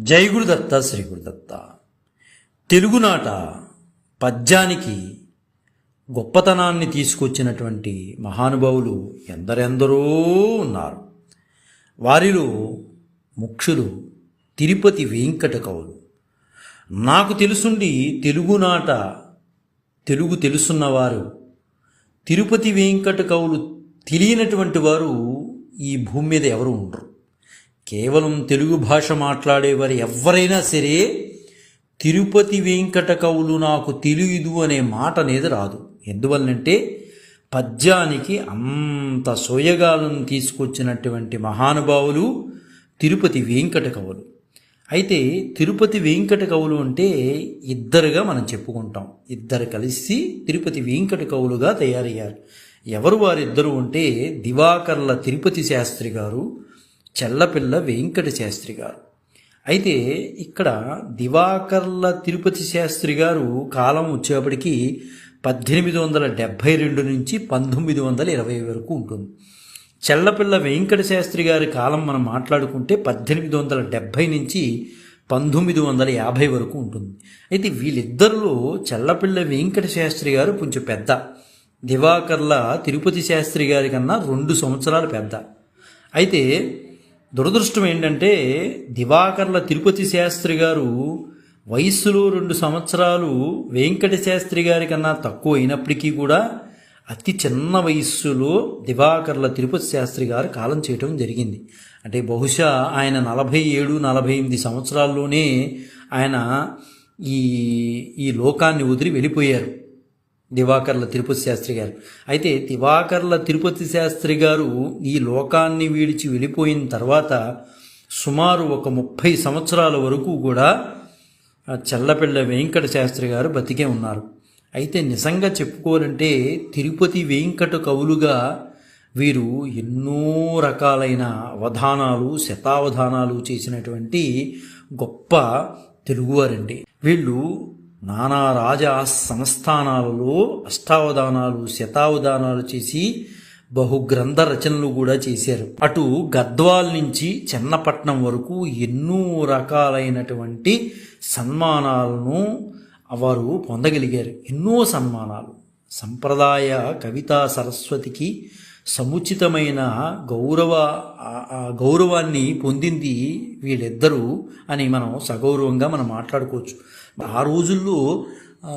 జై గురుదత్త శ్రీ గురుదత్త తెలుగునాట పద్యానికి గొప్పతనాన్ని తీసుకొచ్చినటువంటి మహానుభావులు ఎందరెందరో ఉన్నారు. వారిలో ముఖ్యులు తిరుపతి వెంకట కవులు. నాకు తెలుసుండి తెలుగునాట తెలుగు తెలుసున్నవారు. తిరుపతి వెంకట కవులు తెలియనటువంటి వారు ఈ భూమి మీద ఎవరు ఉండరు. కేవలం తెలుగు భాష మాట్లాడేవారు ఎవరైనా సరే తిరుపతి వెంకట కవులు నాకు తెలియదు అనే మాట అనేది రాదు. ఎందువల్లంటే పద్యానికి అంత సోయగాలను తీసుకొచ్చినటువంటి మహానుభావులు తిరుపతి వెంకట కవులు. అయితే తిరుపతి వెంకట కవులు అంటే ఇద్దరుగా మనం చెప్పుకుంటాం. ఇద్దరు కలిసి తిరుపతి వెంకట కవులుగా తయారయ్యారు. ఎవరు వారిద్దరు అంటే దివాకర్ల తిరుపతి శాస్త్రి గారు చెల్లపిల్ల వెంకట శాస్త్రి గారు. అయితే ఇక్కడ దివాకర్ల తిరుపతి శాస్త్రి గారు కాలం వచ్చేప్పటికి పద్దెనిమిది వందల డెబ్భై రెండు నుంచి పంతొమ్మిది వందల ఇరవై వరకు ఉంటుంది. చెల్లపిల్ల వెంకట శాస్త్రి గారి కాలం మనం మాట్లాడుకుంటే పద్దెనిమిది వందల డెబ్భై నుంచి పంతొమ్మిది వందల యాభై వరకు ఉంటుంది. అయితే వీళ్ళిద్దరిలో చెల్లపిల్ల వెంకట శాస్త్రి గారు కొంచెం పెద్ద. దివాకర్ల తిరుపతి శాస్త్రి గారి కన్నా రెండు సంవత్సరాలు పెద్ద. అయితే దురదృష్టం ఏంటంటే దివాకర్ల తిరుపతి శాస్త్రి గారు వయస్సులో రెండు సంవత్సరాలు వెంకట శాస్త్రి గారి కన్నా తక్కువ అయినప్పటికీ కూడా అతి చిన్న వయస్సులో దివాకర్ల తిరుపతి శాస్త్రి గారు కాలం చేయటం జరిగింది. అంటే బహుశా ఆయన నలభై ఏడు నలభై ఎనిమిది సంవత్సరాల్లోనే ఆయన ఈ ఈ లోకాన్ని వదిలి వెళ్ళిపోయారు. దివాకర్ల తిరుపతి శాస్త్రి గారు. అయితే దివాకర్ల తిరుపతి శాస్త్రి గారు ఈ లోకాన్ని వీడిచి వెళ్ళిపోయిన తర్వాత సుమారు ఒక ముప్పై సంవత్సరాల వరకు కూడా ఆ వెంకట శాస్త్రి గారు బతికే ఉన్నారు. అయితే నిజంగా చెప్పుకోవాలంటే తిరుపతి వెంకట కవులుగా వీరు ఎన్నో రకాలైన అవధానాలు శతావధానాలు చేసినటువంటి గొప్ప తెలుగువారండి. వీళ్ళు నానా రాజా సంస్థానాలలో అష్టావధానాలు శతావధానాలు చేసి బహు గ్రంథ రచనలు కూడా చేశారు. అటు గద్వాల్ నుంచి చెన్నపట్నం వరకు ఎన్నో రకాలైనటువంటి సన్మానాలను వారు పొందగలిగారు. ఎన్నో సన్మానాలు. సంప్రదాయ కవితా సరస్వతికి సముచితమైన గౌరవ గౌరవాన్ని పొందింది వీళ్ళిద్దరూ అని మనం సగౌరవంగా మనం మాట్లాడుకోవచ్చు. ఆ రోజుల్లో ఆ,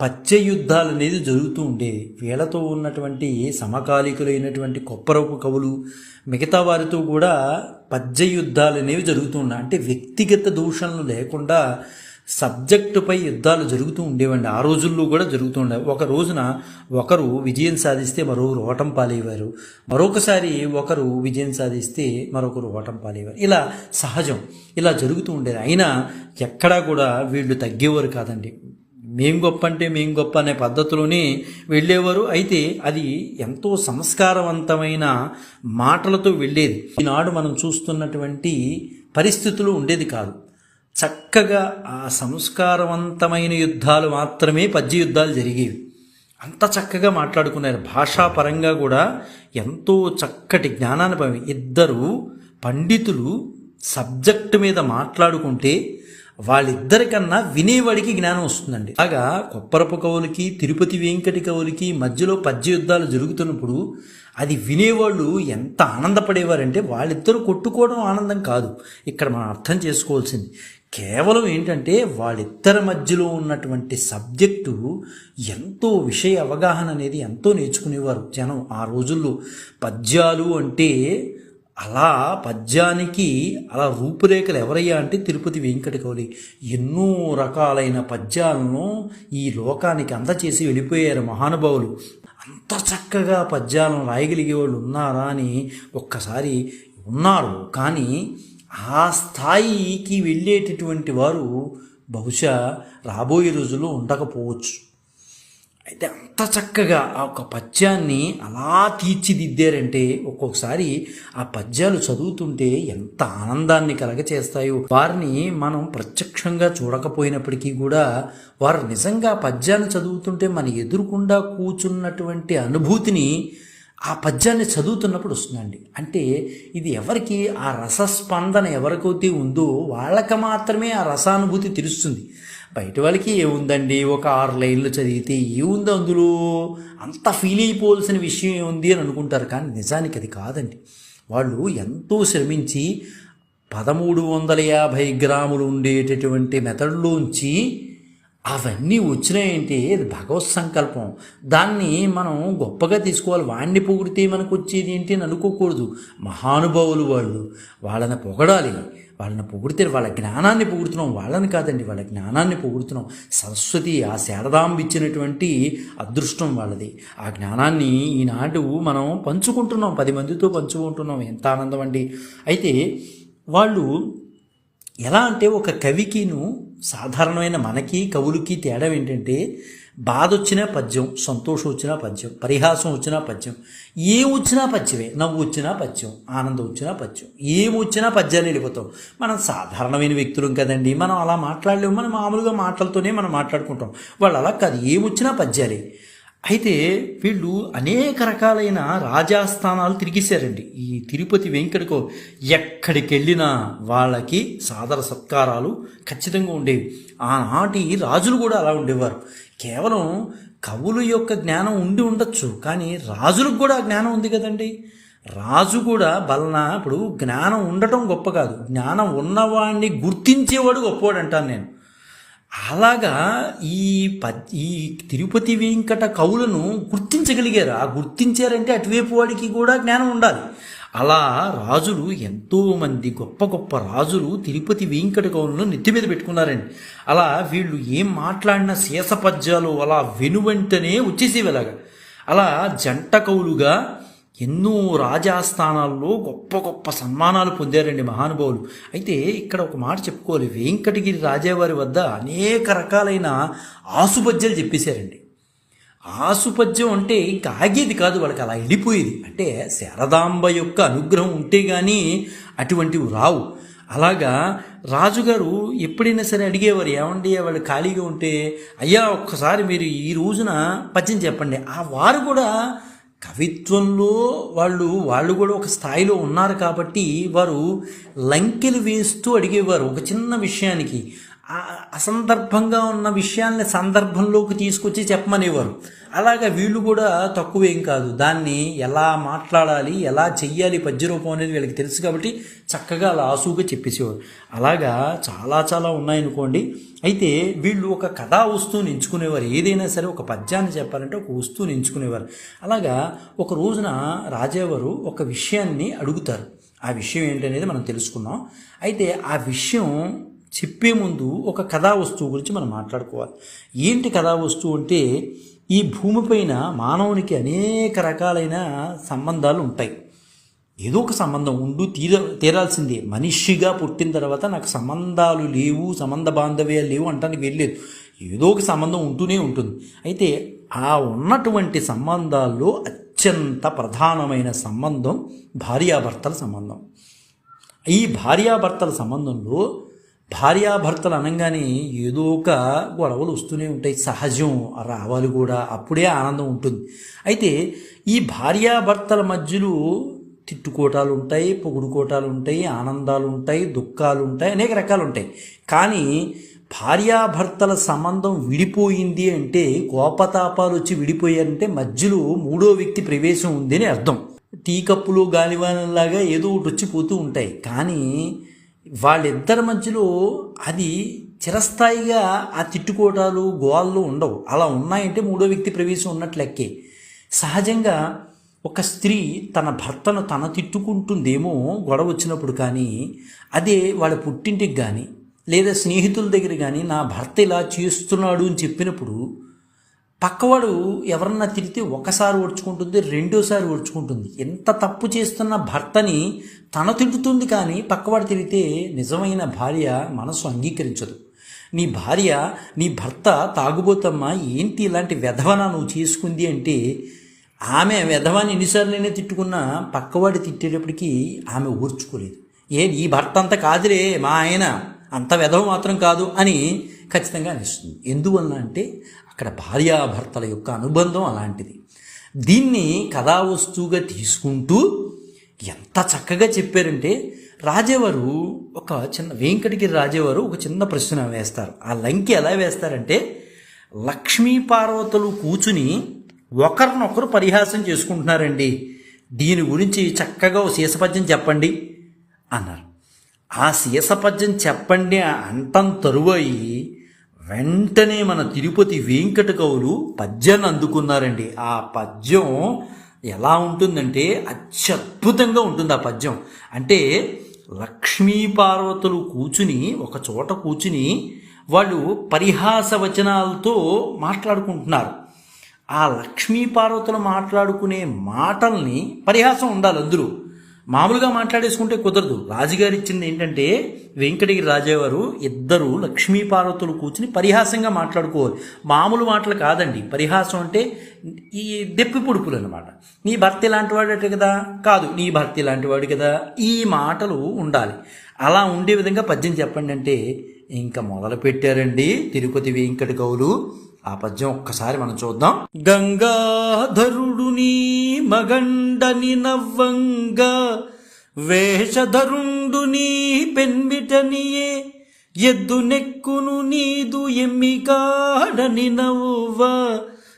పచ్చ యుద్ధాలు అనేది జరుగుతూ ఉండేది వీళ్ళతో ఉన్నటువంటి సమకాలీకులైనటువంటి కొప్పరపు కవులు మిగతా వారితో కూడా పద్య యుద్ధాలు అనేవి జరుగుతూ ఉన్నాయి. అంటే వ్యక్తిగత దూషణలు లేకుండా సబ్జెక్టుపై యుద్ధాలు జరుగుతూ ఉండేవండి. ఆ రోజుల్లో కూడా జరుగుతూ ఉండేవి ఒక రోజున ఒకరు విజయం సాధిస్తే మరొకరు ఓటం పాలేవారు మరొకసారి ఒకరు విజయం సాధిస్తే మరొకరు ఓటం పాలేవారు ఇలా సహజం. ఇలా జరుగుతూ ఉండేది. అయినా ఎక్కడా కూడా వీళ్ళు తగ్గేవారు కాదండి. మేం గొప్ప అంటే మేం గొప్ప అనే పద్ధతిలోనే వెళ్ళేవారు. అయితే అది ఎంతో సంస్కారవంతమైన మాటలతో వెళ్ళేది. ఈనాడు మనం చూస్తున్నటువంటి పరిస్థితులు ఉండేది కాదు. చక్కగా ఆ సంస్కారవంతమైన యుద్ధాలు మాత్రమే పద్య యుద్ధాలు జరిగేవి. అంత చక్కగా మాట్లాడుకున్నారు. భాషాపరంగా కూడా ఎంతో చక్కటి జ్ఞానాన్ని పొంది ఇద్దరు పండితులు సబ్జెక్టు మీద మాట్లాడుకుంటే వాళ్ళిద్దరికన్నా వినేవాడికి జ్ఞానం వస్తుందండి. అలాగా కొప్పరపు కవులకి తిరుపతి వెంకటి కవులకి మధ్యలో పద్య యుద్ధాలు జరుగుతున్నప్పుడు అది వినేవాళ్ళు ఎంత ఆనందపడేవారంటే వాళ్ళిద్దరూ కొట్టుకోవడం ఆనందం కాదు. ఇక్కడ మనం అర్థం చేసుకోవాల్సింది. కేవలం ఏంటంటే వాళ్ళిద్దరి మధ్యలో ఉన్నటువంటి సబ్జెక్టు ఎంతో విషయ అవగాహన అనేది ఎంతో నేర్చుకునేవారు జనం ఆ రోజుల్లో. పద్యాలు అంటే అలా పద్యానికి అలా రూపురేఖలు ఎవరయ్యా అంటే తిరుపతి వెంకట కౌలి ఎన్నో రకాలైన పద్యాలను ఈ లోకానికి అందచేసి వెళ్ళిపోయారు మహానుభావులు. అంత చక్కగా పద్యాలను రాయగలిగే వాళ్ళు ఉన్నారా అని ఒక్కసారి ఉన్నారు. కానీ ఆ స్థాయికి వెళ్ళేటటువంటి వారు బహుశా రాబోయే రోజుల్లో ఉండకపోవచ్చు. అయితే అంత చక్కగా ఆ ఒక పద్యాన్ని అలా తీర్చిదిద్దారంటే ఒక్కొక్కసారి ఆ పద్యాలు చదువుతుంటే ఎంత ఆనందాన్ని కలగచేస్తాయో. వారిని మనం ప్రత్యక్షంగా చూడకపోయినప్పటికీ కూడా వారు నిజంగా ఆ పద్యాన్ని చదువుతుంటే మన ఎదురుకుండా కూర్చున్నటువంటి అనుభూతిని ఆ పద్యాన్ని చదువుతున్నప్పుడు వస్తుందండి. అంటే ఇది ఎవరికి ఆ రసస్పందన ఎవరికైతే ఉందో వాళ్ళకి మాత్రమే ఆ రసానుభూతి తెలుస్తుంది. బయట వాళ్ళకి ఏముందండి? ఒక ఆరు లైన్లు చదివితే ఏముంది అందులో? అంత ఫీల్ అయిపోవాల్సిన విషయం ఏముంది అని అనుకుంటారు. కానీ నిజానికి అది కాదండి. వాళ్ళు ఎంతో శ్రమించి పదమూడు వందల యాభై గ్రాములు ఉండేటటువంటి మెథడ్లోంచి అవన్నీ వచ్చినాయంటే ఇది భగవత్ సంకల్పం. దాన్ని మనం గొప్పగా తీసుకోవాలి. వాడిని పొగిడితే మనకు వచ్చేది ఏంటి అని అనుకోకూడదు. మహానుభావులు వాళ్ళు వాళ్ళని పొగడాలి. వాళ్ళని పొగిడితే వాళ్ళ జ్ఞానాన్ని పొగుడుతున్నాం. వాళ్ళని కాదండి వాళ్ళ జ్ఞానాన్ని పొగుడుతున్నాం. సరస్వతి ఆ శారదాంబ ఇచ్చినటువంటి అదృష్టం వాళ్ళది. ఆ జ్ఞానాన్ని ఈనాడు మనం పంచుకుంటున్నాం. పది మందితో పంచుకుంటున్నాం. ఎంత ఆనందం అండి. అయితే వాళ్ళు ఎలా అంటే ఒక కవికిను సాధారణమైన మనకి కవులకి తేడా ఏంటంటే బాధ వచ్చినా పద్యం సంతోషం వచ్చినా పద్యం పరిహాసం వచ్చినా పద్యం ఏం వచ్చినా పద్యమే నవ్వు వచ్చినా పద్యం ఆనందం వచ్చినా పద్యం ఏం వచ్చినా పద్యాన్ని వెళ్ళిపోతాం. మనం సాధారణమైన వ్యక్తులం కదండి మనం అలా మాట్లాడలేము మనం మామూలుగా మాటలతోనే మనం మాట్లాడుకుంటాం. వాళ్ళు అలా కాదు ఏం వచ్చినా పద్యాలే. అయితే వీళ్ళు అనేక రకాలైన రాజాస్థానాలు తిరిగేశారండి. ఈ తిరుపతి వెంకటకు ఎక్కడికి వెళ్ళినా వాళ్ళకి సాదర సత్కారాలు ఖచ్చితంగా ఉండేవి. ఆనాటి రాజులు కూడా అలా ఉండేవారు. కేవలం కవుల యొక్క జ్ఞానం ఉండి ఉండొచ్చు కానీ రాజులకు కూడా జ్ఞానం ఉంది కదండి. రాజు కూడా బలన ఇప్పుడు జ్ఞానం ఉండటం గొప్ప కాదు. జ్ఞానం ఉన్నవాడిని గుర్తించేవాడు గొప్పవాడు అంటాను నేను. అలాగా ఈ ప ఈ తిరుపతి వెంకట కవులను గుర్తించగలిగారు. ఆ గుర్తించారంటే అటువైపు వాడికి కూడా జ్ఞానం ఉండాలి. అలా రాజులు ఎంతోమంది గొప్ప గొప్ప రాజులు తిరుపతి వెంకట కవులను నెత్తి మీద పెట్టుకున్నారండి. అలా వీళ్ళు ఏం మాట్లాడిన శేషపద్యాలు అలా వెనువెంటనే వచ్చేసేవి అలాగా. అలా జంట కవులుగా ఎన్నో రాజాస్థానాల్లో గొప్ప గొప్ప సన్మానాలు పొందారండి మహానుభావులు. అయితే ఇక్కడ ఒక మాట చెప్పుకోవాలి. వెంకటగిరి రాజావారి వద్ద అనేక రకాలైన ఆసుపద్యాలు చెప్పేశారండి. ఆసుపద్యం అంటే ఇంకా ఆగేది కాదు వాళ్ళకి అలా వెళ్ళిపోయేది. అంటే శారదాంబ యొక్క అనుగ్రహం ఉంటే కానీ అటువంటివి రావు. అలాగా రాజుగారు ఎప్పుడైనా సరే అడిగేవారు ఏమండి వాళ్ళు ఖాళీగా ఉంటే? అయ్యా ఒక్కసారి మీరు ఈ రోజున పద్యం చెప్పండి. ఆ వారు కూడా కవిత్వంలో వాళ్ళు వాళ్ళు కూడా ఒక స్థాయిలో ఉన్నారు కాబట్టి వారు లంకెలు వేస్తూ అడిగేవారు ఒక చిన్న విషయానికి. అసందర్భంగా ఉన్న విషయాల్ని సందర్భంలోకి తీసుకొచ్చి చెప్పమనేవారు. అలాగా వీళ్ళు కూడా తక్కువేం కాదు. దాన్ని ఎలా మాట్లాడాలి ఎలా చెయ్యాలి పద్యరూపం అనేది వీళ్ళకి తెలుసు కాబట్టి చక్కగా అలా ఆసుగా చెప్పేసేవారు. అలాగా చాలా చాలా ఉన్నాయనుకోండి. అయితే వీళ్ళు ఒక కథా వస్తువుని ఎంచుకునేవారు. ఏదైనా సరే ఒక పద్యాన్ని చెప్పాలంటే ఒక వస్తువుని ఎంచుకునేవారు. అలాగా ఒక రోజున రాజావారు ఒక విషయాన్ని అడుగుతారు. ఆ విషయం ఏంటనేది మనం తెలుసుకున్నాం అయితే ఆ విషయం చెప్పే ముందు ఒక కథా వస్తువు గురించి మనం మాట్లాడుకోవాలి. ఏంటి కథా వస్తువు అంటే ఈ భూమిపైన మానవునికి అనేక రకాలైన సంబంధాలు ఉంటాయి. ఏదో ఒక సంబంధం ఉండు తీర తీరాల్సిందే. మనిషిగా పుట్టిన తర్వాత నాకు సంబంధాలు లేవు సంబంధ బాంధవ్యాలు లేవు అంటానికి వెళ్ళలేదు ఏదో ఒక సంబంధం ఉంటూనే ఉంటుంది. అయితే ఆ ఉన్నటువంటి సంబంధాల్లో అత్యంత ప్రధానమైన సంబంధం భార్యాభర్తల సంబంధం. ఈ భార్యాభర్తల సంబంధంలో భార్యాభర్తలు అనగానే ఏదో ఒక గొడవలు వస్తూనే ఉంటాయి. సహజం రావాలి కూడా. అప్పుడే ఆనందం ఉంటుంది. అయితే ఈ భార్యాభర్తల మధ్యలో తిట్టుకోటాలు ఉంటాయి పొగుడుకోటాలు ఉంటాయి ఆనందాలు ఉంటాయి దుఃఖాలు ఉంటాయి అనేక రకాలు ఉంటాయి. కానీ భార్యాభర్తల సంబంధం విడిపోయింది అంటే కోపతాపాలు వచ్చి విడిపోయారంటే మధ్యలో మూడో వ్యక్తి ప్రవేశం ఉందని అర్థం. టీ కప్పులు గాలివానలాగా ఏదో ఒకటి వచ్చి పోతూ ఉంటాయి. కానీ వాళ్ళిద్దరి మధ్యలో అది చిరస్థాయిగా ఆ తిట్టుకోటాలు గోళ్ళు ఉండవు. అలా ఉన్నాయంటే మూడో వ్యక్తి ప్రవేశం ఉన్నట్లు లెక్కే. సహజంగా ఒక స్త్రీ తన భర్తను తన తిట్టుకుంటుందేమో గొడవ వచ్చినప్పుడు కానీ అదే వాళ్ళ పుట్టింటికి కానీ లేదా స్నేహితుల దగ్గర కానీ నా భర్త ఇలా చేస్తున్నాడు అని చెప్పినప్పుడు పక్కవాడు ఎవరన్నా తిరిగితే ఒకసారి ఓడ్చుకుంటుంది రెండోసారి ఓడ్చుకుంటుంది. ఎంత తప్పు చేస్తున్న భర్తని తన తిడుతుంది కానీ పక్కవాడు తిరిగితే నిజమైన భార్య మనసు అంగీకరించదు. నీ భార్య నీ భర్త తాగుబోతమ్మా ఏంటి ఇలాంటి వెధవన నువ్వు చేసుకుంది అంటే ఆమె వెధవాన్ని ఎన్నిసార్లైనా తిట్టుకున్నా పక్కవాడి తిట్టేటప్పటికీ ఆమె ఊర్చుకోలేదు ఏ నీ భర్త అంత కాదులే మా ఆయన అంత వెధవ మాత్రం కాదు అని ఖచ్చితంగా అనిస్తుంది ఎందువల్ల అంటే అక్కడ భార్యాభర్తల యొక్క అనుబంధం అలాంటిది. దీన్ని కథా వస్తువుగా తీసుకుంటూ ఎంత చక్కగా చెప్పారంటే రాజేవారు ఒక చిన్న వెంకటగిరి రాజేవారు ఒక చిన్న ప్రశ్న వేస్తారు. ఆ లంకి ఎలా వేస్తారంటే లక్ష్మీ పార్వతులు కూర్చుని ఒకరినొకరు పరిహాసం చేసుకుంటున్నారండి. దీని గురించి చక్కగా ఓ శీసపద్యం చెప్పండి అన్నారు. ఆ శీసపద్యం చెప్పండి అంటం తరువాయి వెంటనే మన తిరుపతి వెంకట కవులు పద్యాన్ని అందుకున్నారండి. ఆ పద్యం ఎలా ఉంటుందంటే అత్యద్భుతంగా ఉంటుంది ఆ పద్యం. అంటే లక్ష్మీ పార్వతులు కూర్చుని ఒక చోట కూర్చుని వాళ్ళు పరిహాస వచనాలతో మాట్లాడుకుంటున్నారు. ఆ లక్ష్మీ పార్వతులు మాట్లాడుకునే మాటల్ని పరిహాసం ఉండాలి అందరూ మామూలుగా మాట్లాడేసుకుంటే కుదరదు. రాజుగారు ఇచ్చింది ఏంటంటే వెంకటగిరి రాజావారు ఇద్దరు లక్ష్మీ పార్వతులు కూర్చుని పరిహాసంగా మాట్లాడుకోవాలి. మామూలు మాటలు కాదండి. పరిహాసం అంటే ఈ దెప్పి పొడుపులు అనమాట నీ భర్త ఇలాంటి వాడట కదా? కాదు నీ భర్త ఇలాంటి వాడు కదా? ఈ మాటలు ఉండాలి. అలా ఉండే విధంగా పద్యం చెప్పండి అంటే ఇంకా మొదలు పెట్టారండి తిరుపతి వెంకట గౌలు ఆ పద్యం ఒక్కసారి మనం చూద్దాం. గంగాధరుడు నీ మగండని నవ్వంగా వేషధరుండు నీ పెన్మిటనియే ఎద్దు నెక్కును నీదు ఎమ్మికాడని నవ్వ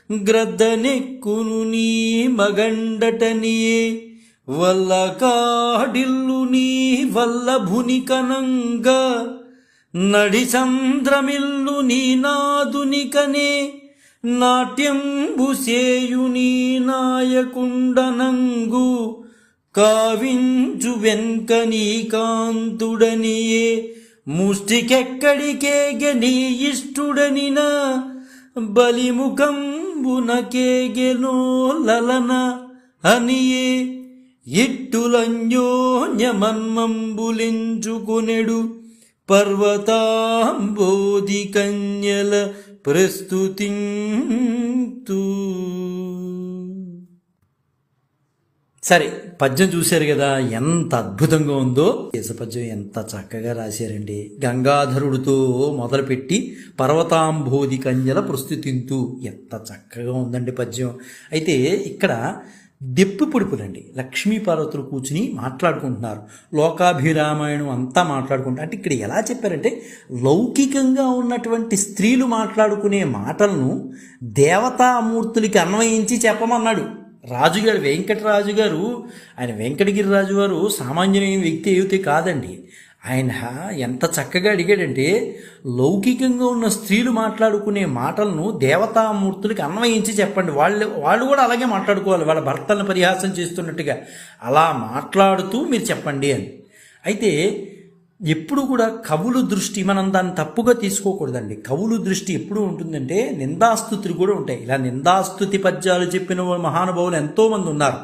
గ్రద్ద నెక్కును నీ మగండటనియే వల్ల కాడిల్లు నీ వల్ల భునికనంగా నడి చంద్రమిల్లు నీ నాదునికనే నాట్యంబు సేయు నీ నాయకుండనంగు కావించు వెంక నీ కాంతుడనియే ముష్టికెక్కడికేగె నీ ఇష్టుడనిన బలిముఖంబునకేగెనో లలన అనియే ఇట్టులంజోన్యమన్మంబులించుకునెడు పర్వతాంబోధి కన్యల ప్రస్తుతి సరే పద్యం చూశారు కదా ఎంత అద్భుతంగా ఉందో. పద్యం ఎంత చక్కగా రాశారండి. గంగాధరుడితో మొదలుపెట్టి పర్వతాంబోధి కన్యల ప్రస్తుతింతు. ఎంత చక్కగా ఉందండి పద్యం. అయితే ఇక్కడ దెప్పు పొడుపులండి. లక్ష్మీ పార్వతులు కూర్చుని మాట్లాడుకుంటున్నారు. లోకాభిరామాయణం అంతా మాట్లాడుకుంటారు అంటే ఇక్కడ ఎలా చెప్పారంటే లౌకికంగా ఉన్నటువంటి స్త్రీలు మాట్లాడుకునే మాటలను దేవతామూర్తులకి అన్వయించి చెప్పమన్నాడు. రాజుగారు వెంకటరాజు గారు ఆయన వెంకటగిరి రాజు గారు సామాన్యమైన వ్యక్తి అయితే కాదండి. ఆయన ఎంత చక్కగా అడిగాడంటే లౌకికంగా ఉన్న స్త్రీలు మాట్లాడుకునే మాటలను దేవతామూర్తులకి అన్వయించి చెప్పండి. వాళ్ళు వాళ్ళు కూడా అలాగే మాట్లాడుకోవాలి. వాళ్ళ భర్తలను పరిహాసం చేస్తున్నట్టుగా అలా మాట్లాడుతూ మీరు చెప్పండి అని. అయితే ఎప్పుడు కూడా కవులు దృష్టి మనం దాన్ని తప్పుగా తీసుకోకూడదండి. కవులు దృష్టి ఎప్పుడు ఉంటుందంటే నిందాస్తుతులు కూడా ఉంటాయి. ఇలా నిందాస్తుతి పద్యాలు చెప్పిన మహానుభావులు ఎంతోమంది ఉన్నారు.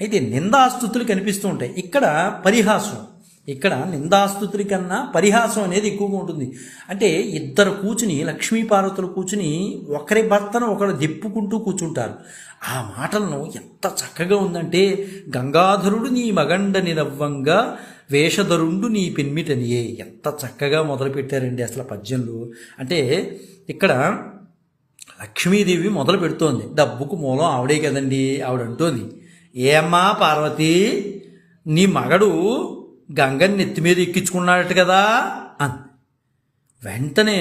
అయితే నిందాస్తుతులు కనిపిస్తూ ఉంటాయి. ఇక్కడ పరిహాసం. ఇక్కడ నిందాస్తుతుడి కన్నా పరిహాసం అనేది ఎక్కువగా ఉంటుంది. అంటే ఇద్దరు కూర్చుని లక్ష్మీపార్వతులు కూర్చుని ఒకరి భర్తను ఒకరు దిప్పుకుంటూ కూర్చుంటారు ఆ మాటలను ఎంత చక్కగా ఉందంటే గంగాధరుడు నీ మగండ నిరవ్వంగా వేషధరుండు నీ పెన్మిటనియే. ఎంత చక్కగా మొదలుపెట్టారండి అసలు పద్యంలో. అంటే ఇక్కడ లక్ష్మీదేవి మొదలు పెడుతోంది. డబ్బుకు మూలం ఆవిడే కదండి ఆవిడ అంటోంది ఏమ్మా పార్వతి నీ మగడు గంగని నెత్తి మీద ఎక్కించుకున్నాడట కదా అంది. వెంటనే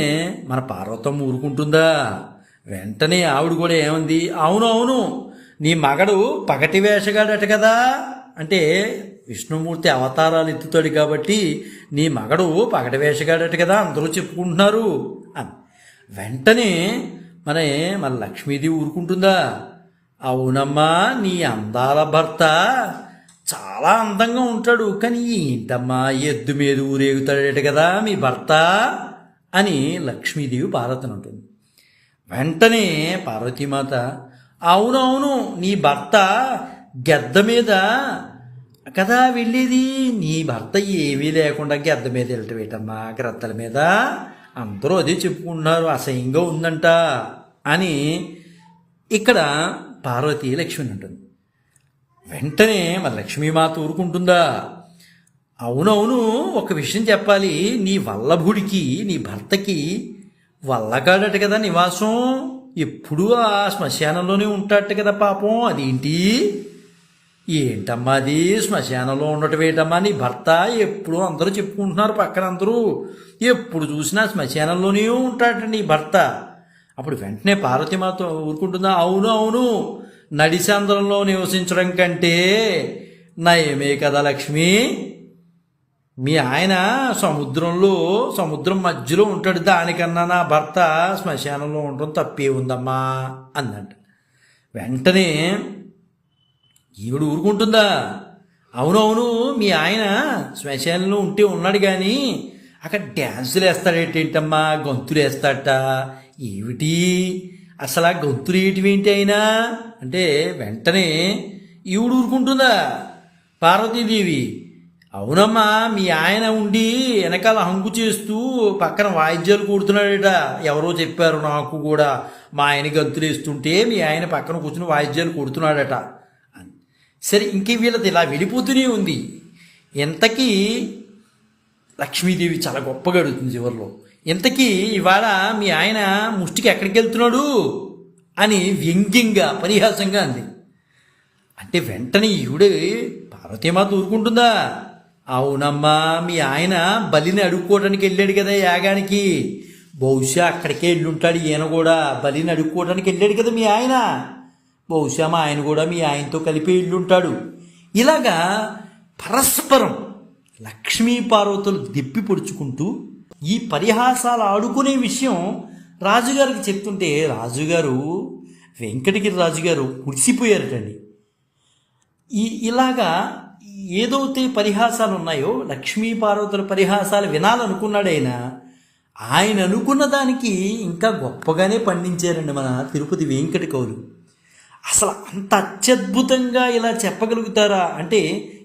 మన పార్వతమ్మ ఊరుకుంటుందా? వెంటనే ఆవిడ కూడా ఏమంది? అవును అవును నీ మగడు పగటి వేషగాడట కదా అంటే విష్ణుమూర్తి అవతారాలు ఎత్తుతాడు కాబట్టి నీ మగడు పగటి వేషగాడట కదా అందరూ చెప్పుకుంటున్నారు అని వెంటనే మన మన లక్ష్మీదేవి ఊరుకుంటుందా? అవునమ్మా నీ అందాల భర్త చాలా అందంగా ఉంటాడు కానీ ఏంటమ్మా ఎద్దు మీద ఊరేగుతాడట కదా మీ భర్త అని లక్ష్మీదేవి పార్వతిని ఉంటుంది వెంటనే పార్వతీమాత అవునవును నీ భర్త గద్ద మీద కదా వెళ్ళేది? నీ భర్త ఏమీ లేకుండా గద్ద మీద వెళ్ళటమేటమ్మా గ్రద్దల మీద? అందరూ అదే చెప్పుకుంటున్నారు అసహ్యంగా ఉందంట అని ఇక్కడ పార్వతీ లక్ష్మి ఉంటుంది వెంటనే మన లక్ష్మీమాత ఊరుకుంటుందా? అవునవును ఒక విషయం చెప్పాలి. నీ వల్లభుడికి నీ భర్తకి వల్లకాడట కదా నివాసం. ఎప్పుడూ ఆ శ్మశానంలోనే ఉంటాడట కదా పాపం. అదేంటి? ఏంటమ్మా అది? శ్మశానంలో ఉండటం ఏంటమ్మా? నీ భర్త ఎప్పుడు అందరూ చెప్పుకుంటున్నారు పక్కన అందరూ. ఎప్పుడు చూసినా శ్మశానంలోనే ఉంటాడట నీ భర్త. అప్పుడు వెంటనే పార్వతీమాత ఊరుకుంటుందా? అవును అవును నడిసంద్రంలో నివసించడం కంటే నయమే కదా లక్ష్మి? మీ ఆయన సముద్రంలో సముద్రం మధ్యలో ఉంటాడు. దానికన్నా నా భర్త శ్మశానంలో ఉండడం తప్పే ఉందమ్మా అందంట వెంటనే ఈవిడు ఊరుకుంటుందా? అవునవును మీ ఆయన శ్మశానంలో ఉంటే ఉన్నాడు కానీ అక్కడ డ్యాన్సులు వేస్తాడేంటమ్మా గొంతులు వేస్తాడట ఏమిటి? అసలు ఆ గొంతులు ఏంటి అయినా? అంటే వెంటనే ఈవిడు ఊరుకుంటుందా? పార్వతీదేవి అవునమ్మా మీ ఆయన ఉండి వెనకాల హంగు చేస్తూ పక్కన వాయిద్యాలు కూడుతున్నాడట. ఎవరో చెప్పారు నాకు కూడా. మా ఆయన గంతులు వేస్తుంటే మీ ఆయన పక్కన కూర్చుని వాయిద్యాలు కూడుతున్నాడట. సరే ఇంక వీళ్ళది ఇలా వెళ్ళిపోతూనే ఉంది. ఇంతకీ లక్ష్మీదేవి చాలా గొప్పగా అడుగుతుంది చివరిలో. ఇంతకీ ఇవాళ మీ ఆయన ముష్టికి ఎక్కడికి వెళ్తున్నాడు? అని వ్యంగ్యంగా పరిహాసంగా అంది. అంటే వెంటనే ఈవిడ పార్వతీమాత ఊరుకుంటుందా? అవునమ్మా మీ ఆయన బలిని అడుక్కోవడానికి వెళ్ళాడు కదా యాగానికి. బహుశా అక్కడికే వెళ్ళుంటాడు ఈయన కూడా బలిని అడుక్కోవడానికి వెళ్ళాడు కదా మీ ఆయన. బహుశా మా ఆయన కూడా మీ ఆయనతో కలిపి వెళ్ళుంటాడు. ఇలాగా పరస్పరం లక్ష్మీ పార్వతులు దిప్పి పొడుచుకుంటూ ఈ పరిహాసాలు ఆడుకునే విషయం రాజుగారికి చెప్తుంటే రాజుగారు వెంకటగిరి రాజుగారు మురిసిపోయారటండి. ఈ ఇలాగా ఏదైతే పరిహాసాలు ఉన్నాయో లక్ష్మీ పార్వతుల పరిహాసాలు వినాలనుకున్నాడైనా ఆయన ఆయన అనుకున్న దానికి ఇంకా గొప్పగానే పండించారండి మన తిరుపతి వెంకట కవులు. అసలు అంత అత్యద్భుతంగా ఇలా చెప్పగలుగుతారా? అంటే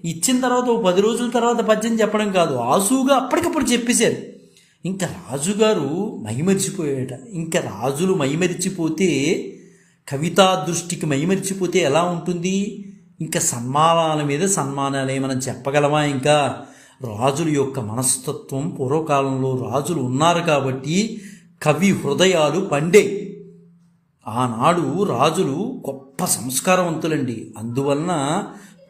ఇచ్చిన తర్వాత ఓ పది రోజుల తర్వాత పద్యం చెప్పడం కాదు ఆసుగా అప్పటికప్పుడు చెప్పేశారు. ఇంకా రాజుగారు మైమరిచిపోయాట ఇంకా రాజులు మైమరిచిపోతే కవితా దృష్టికి మైమరిచిపోతే ఎలా ఉంటుంది? ఇంకా సన్మానాల మీద సన్మానాలే మనం చెప్పగలమా? ఇంకా రాజుల యొక్క మనస్తత్వం పూర్వకాలంలో రాజులు ఉన్నారు కాబట్టి కవి హృదయాలు పండే. ఆనాడు రాజులు గొప్ప సంస్కారవంతులండి. అందువలన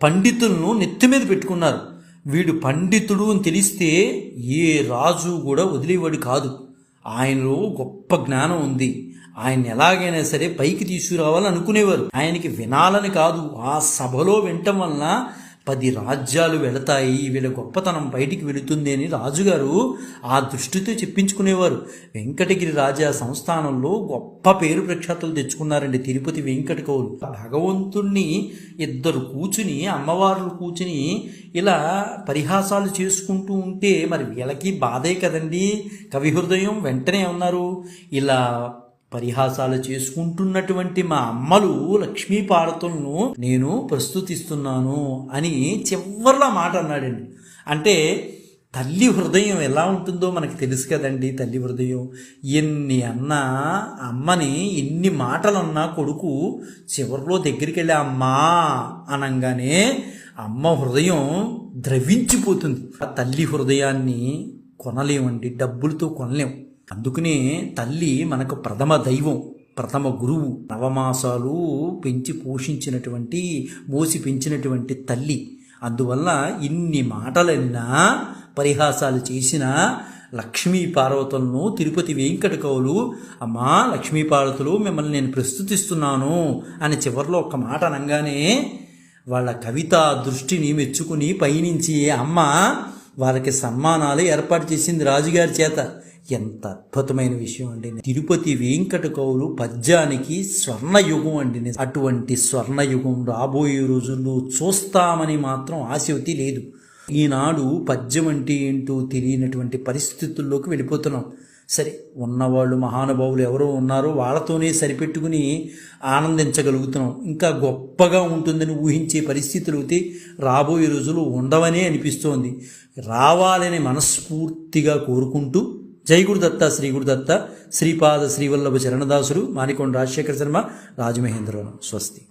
పండితులను నెత్తి మీద పెట్టుకున్నారు. వీడు పండితుడు అని తెలిస్తే ఏ రాజు కూడా వదిలేవాడు కాదు. ఆయనలో గొప్ప జ్ఞానం ఉంది. ఆయన ఎలాగైనా సరే పైకి తీసుకురావాలని అనుకునేవారు. ఆయనకి వినాలని కాదు. ఆ సభలో వినటం వలన పది రాజ్యాలు వెళతాయి వీళ్ళ గొప్పతనం బయటికి వెళుతుంది అని రాజుగారు ఆ దృష్టితో చెప్పించుకునేవారు. వెంకటగిరి రాజా సంస్థానంలో గొప్ప పేరు ప్రఖ్యాతులు తెచ్చుకున్నారండి తిరుపతి వెంకట భగవంతుణ్ణి ఇద్దరు కూర్చుని అమ్మవార్లు కూర్చుని ఇలా పరిహాసాలు చేసుకుంటూ ఉంటే మరి వీళ్ళకి బాధే కదండి. కవి హృదయం వెంటనే ఉన్నారు. ఇలా పరిహాసాలు చేసుకుంటున్నటువంటి మా అమ్మలు లక్ష్మీ పార్వతులను నేను ప్రస్తుతిస్తున్నాను అని చివరిలో మాట అన్నాడండి. అంటే తల్లి హృదయం ఎలా ఉంటుందో మనకి తెలుసు కదండి తల్లి హృదయం. ఎన్ని అన్నా అమ్మని ఎన్ని మాటలన్నా కొడుకు చివరిలో దగ్గరికి వెళ్ళి అమ్మా అనగానే అమ్మ హృదయం ద్రవించిపోతుంది. ఆ తల్లి హృదయాన్ని కొనలేమండి డబ్బులతో కొనలేము అందుకనే తల్లి మనకు ప్రథమ దైవం ప్రథమ గురువు. నవమాసాలు పెంచి పోషించినటువంటి మోసి పెంచినటువంటి తల్లి. అందువల్ల ఇన్ని మాటలన్నా పరిహాసాలు చేసిన లక్ష్మీ పార్వతులను తిరుపతి వెంకట కవులు అమ్మా లక్ష్మీ పార్వతులు మిమ్మల్ని నేను ప్రస్తుతిస్తున్నాను అని చివరిలో ఒక మాట అనగానే వాళ్ళ కవిత దృష్టిని మెచ్చుకుని పయనించి అమ్మ వాళ్ళకి సన్మానాలు ఏర్పాటు చేసింది రాజుగారి చేత. ఎంత అద్భుతమైన విషయం అండి. తిరుపతి వెంకట కవులు పద్యానికి స్వర్ణయుగం అండి. అటువంటి స్వర్ణయుగం రాబోయే రోజుల్లో చూస్తామని మాత్రం ఆశవతి లేదు. ఈనాడు పద్యం అంటే ఏంటో తెలియనటువంటి పరిస్థితుల్లోకి వెళ్ళిపోతున్నాం. సరే ఉన్నవాళ్ళు మహానుభావులు ఎవరో ఉన్నారో వాళ్ళతోనే సరిపెట్టుకుని ఆనందించగలుగుతున్నాం. ఇంకా గొప్పగా ఉంటుందని ఊహించే పరిస్థితులు అయితే రాబోయే రోజులు ఉండవనే అనిపిస్తోంది. రావాలని మనస్ఫూర్తిగా కోరుకుంటూ జై గురుదత్త శ్రీ గురుదత్త శ్రీపాద శ్రీవల్లభ చరణదాసులు మానికొండ రాజశేఖర శర్మ రాజమహేంద్రవరం. స్వస్తి.